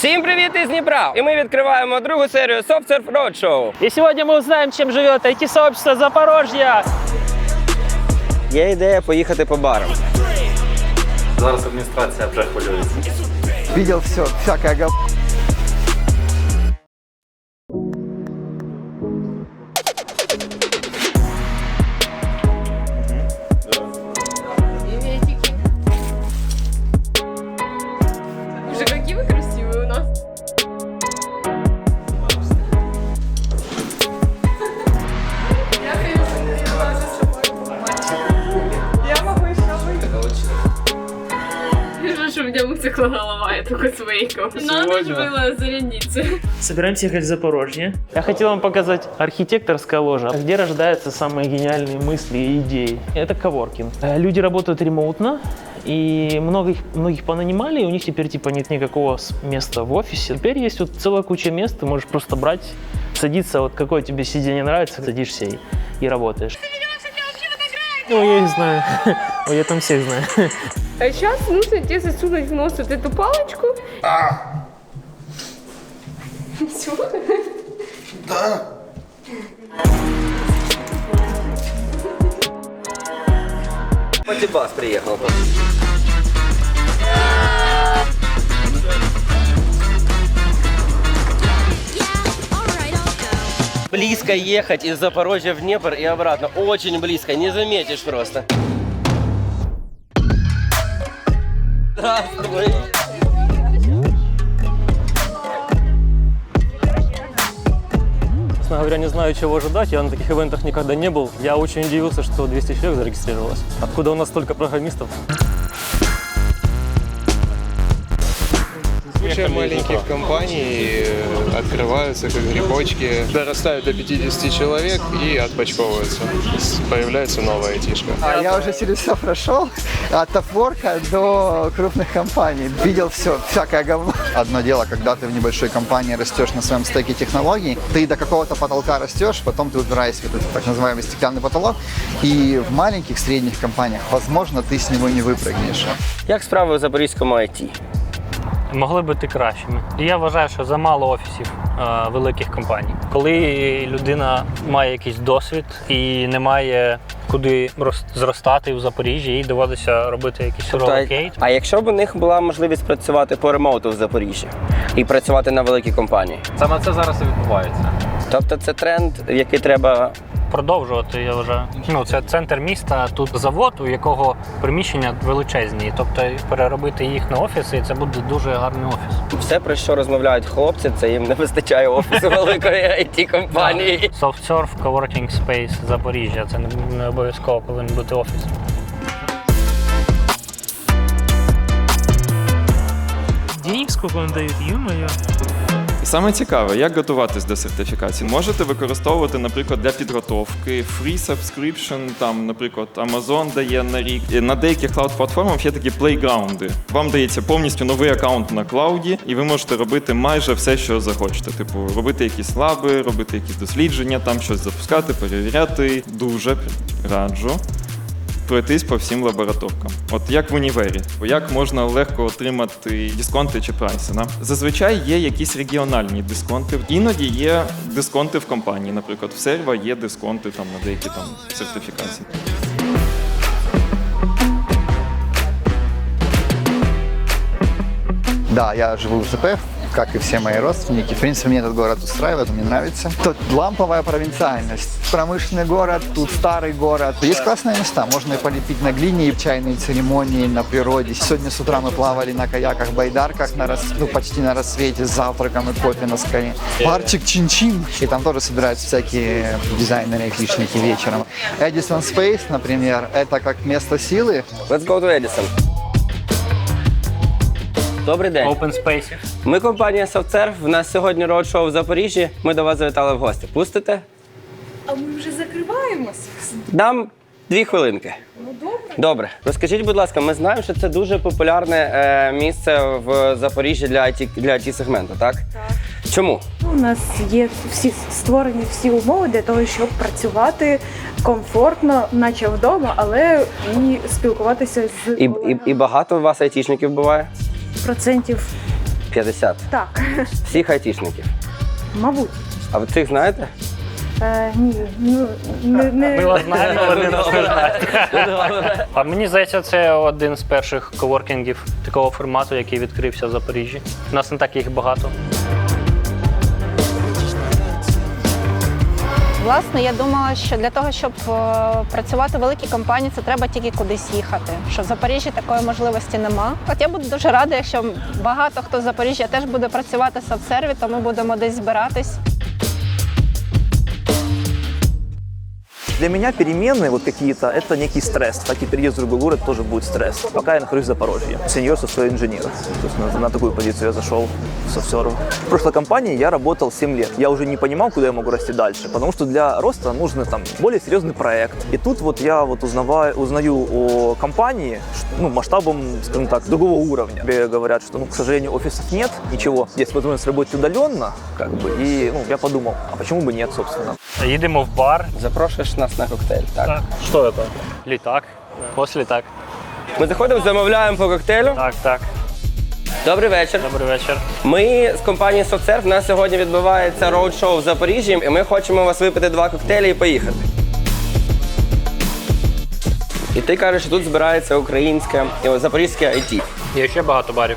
Всім привіт із Дніпра! І ми відкриваємо другу серію SoftSurf Roadshow. И сегодня мы узнаем, чем живет IT-сообщество Запорожья. Є ідея поїхати по барам. Зараз адміністрація вже хвилюється. видел все, всякое гов... Вижу, что у меня высохла голова, я только с вейком. На ночь было зарядиться. Собираемся ехать в Запорожье. Я хотел вам показать архитекторская ложа, где рождаются самые гениальные мысли и идеи. Это коворкинг. Э, Люди работают ремоутно, и многих, многих понанимали, и у них теперь типа нет никакого места в офисе. Теперь есть вот целая куча мест, ты можешь просто брать, садиться, вот какое тебе сиденье нравится, садишься и, и работаешь. Ну, я их знаю. Ой, я там всех знаю. А сейчас нужно тебе засунуть в нос вот эту палочку. Всё? Потібас приїхав. Близко ехать из Запорожья в Днепр и обратно. Очень близко, не заметишь просто. Здравствуй. Честно говоря, не знаю, чего ожидать. Я на таких ивентах никогда не был. Я очень удивился, что 200 человек зарегистрировалось. Откуда у нас столько программистов? Куча маленьких компаний э, открываются как грибочки, дорастают до 50 человек и отпочковываются. Появляется новая айтишка. А я уже через все прошел, от топорка до крупных компаний. Видел все, всякое говно. Одно дело, когда ты в небольшой компании растешь на своем стеке технологий, ты до какого-то потолка растешь, потом ты упираешься в этот так называемый стеклянный потолок, и в маленьких, средних компаниях, возможно, ты с него не выпрыгнешь. Як справи у запорізькому IT? Могли бути кращими. І я вважаю, що замало офісів е, великих компаній. Коли людина має якийсь досвід і не має куди рос- зростати в Запоріжжі, їй доводиться робити якийсь Тобто, а, а якщо б у них була можливість працювати по ремоуту в Запоріжжі і працювати на великій компанії? Саме це зараз і відбувається. Тобто це тренд, в який треба продовжувати. Я вважаю. Ну це центр міста. Тут завод, у якого приміщення величезні. Тобто переробити їх на офіси, це буде дуже гарний офіс. все про що розмовляють хлопці, це їм не вистачає офісу великої it компанії. SoftSurf Coworking Space Запоріжжя. Це не, не обов'язково повинен бути офіс. Денег сколько он дает, ё-моё. І Саме цікаве, як готуватись до сертифікації. Можете використовувати, наприклад, для підготовки free subscription, там, наприклад, Amazon дає на рік. На деяких клауд-платформах є такі плейграунди. Вам дається повністю новий аккаунт на клауді, і ви можете робити майже все, що захочете. Типу, робити якісь лаби, робити якісь дослідження, там щось запускати, перевіряти. Дуже раджу пройтись по всім лабораторкам. От як в універі, як можна легко отримати дисконти чи прайси. Да? Зазвичай є якісь регіональні дисконти. Іноді є дисконти в компанії. Наприклад, в серва є дисконти там на деякі там сертифікації. Да, я живу в ЗП, как и все мои родственники. В принципе, мне этот город устраивает, мне нравится. Тут ламповая провинциальность. Промышленный город, тут старый город. Есть классные места. Можно и полепить на глине, и чайные церемонии на природе. Сегодня с утра мы плавали на каяках, байдарках, на рас... ну, почти на рассвете, с завтраком и кофе на скале. Барчик Чин-Чин. И там тоже собираются всякие дизайнеры и хищники вечером. Edison Space, например, это как место силы. Let's go to Edison. Добрий день. Open Space. Ми компанія SoftServe. В нас сьогодні роудшоу в Запоріжжі. Ми до вас завітали в гості. Пустите? А ми вже закриваємося. Дам дві хвилинки. Ну добре. Добре, розкажіть, будь ласка, ми знаємо, що це дуже популярне е, місце в Запоріжжі для IT, для IT сегменту, так? Так. Чому? У нас є всі створені всі умови для того, щоб працювати комфортно, наче вдома, але і спілкуватися з І, і, і багато у вас айтішників буває? Процентів 50. Так, Всіх айтішників. мабуть. А ви цих знаєте? Е, ні, ну не, не... Ми вас знаємо, нас не. А мені здається, це один з перших коворкінгів такого формату, який відкрився в Запоріжжі. У нас не так їх багато. Власне, я думала, що для того, щоб е, працювати в великій компанії, це треба тільки кудись їхати. Що в Запоріжжі такої можливості нема. От я буду дуже рада, якщо багато хто з Запоріжжя теж буде працювати в сапсерві, то ми будемо десь збиратись. Для меня переменные вот какие-то – это некий стресс. Так и переезд в другой город тоже будет стресс. Пока я нахожусь в Запорожье. Сеньор софтвер инженер. То есть на, на такую позицию я зашел в софтверу. В прошлой компании я работал 7 лет. Я уже не понимал, куда я могу расти дальше, потому что для роста нужен там более серьезный проект. И тут вот я вот узнаваю, узнаю о компании, ш- ну, масштабом, скажем так, другого уровня. Тебе говорят, что, ну, к сожалению, офисов нет, ничего. Есть возможность работать удаленно, как бы, и, ну, я подумал, а почему бы нет, собственно. Їдемо в бар. Запрошуєш нас на коктейль. Так. Що це? Літак. Ось літак. Ми заходимо, замовляємо по коктейлю. Так, так. Добрий вечір. Добрий вечір. Ми з компанії SoftServe, у нас сьогодні відбувається роуд-шоу в Запоріжжі, і ми хочемо у вас випити два коктейлі і поїхати. І ти кажеш, що тут збирається українське і запорізьке IT. Є ще багато барів.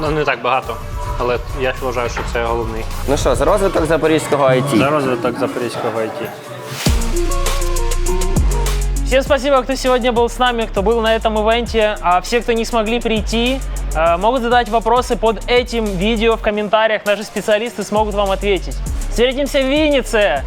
Ну, не так багато. Але я ж вважаю, що це головний. Ну що, за розвиток запорізького IT. За розвиток запорізького IT. Всем спасибо, кто сегодня был с нами, кто был на этом ивенте. А все, кто не смогли прийти, э, могут задать вопросы под этим видео в комментариях. Наши специалисты смогут вам ответить. Встретимся в Виннице!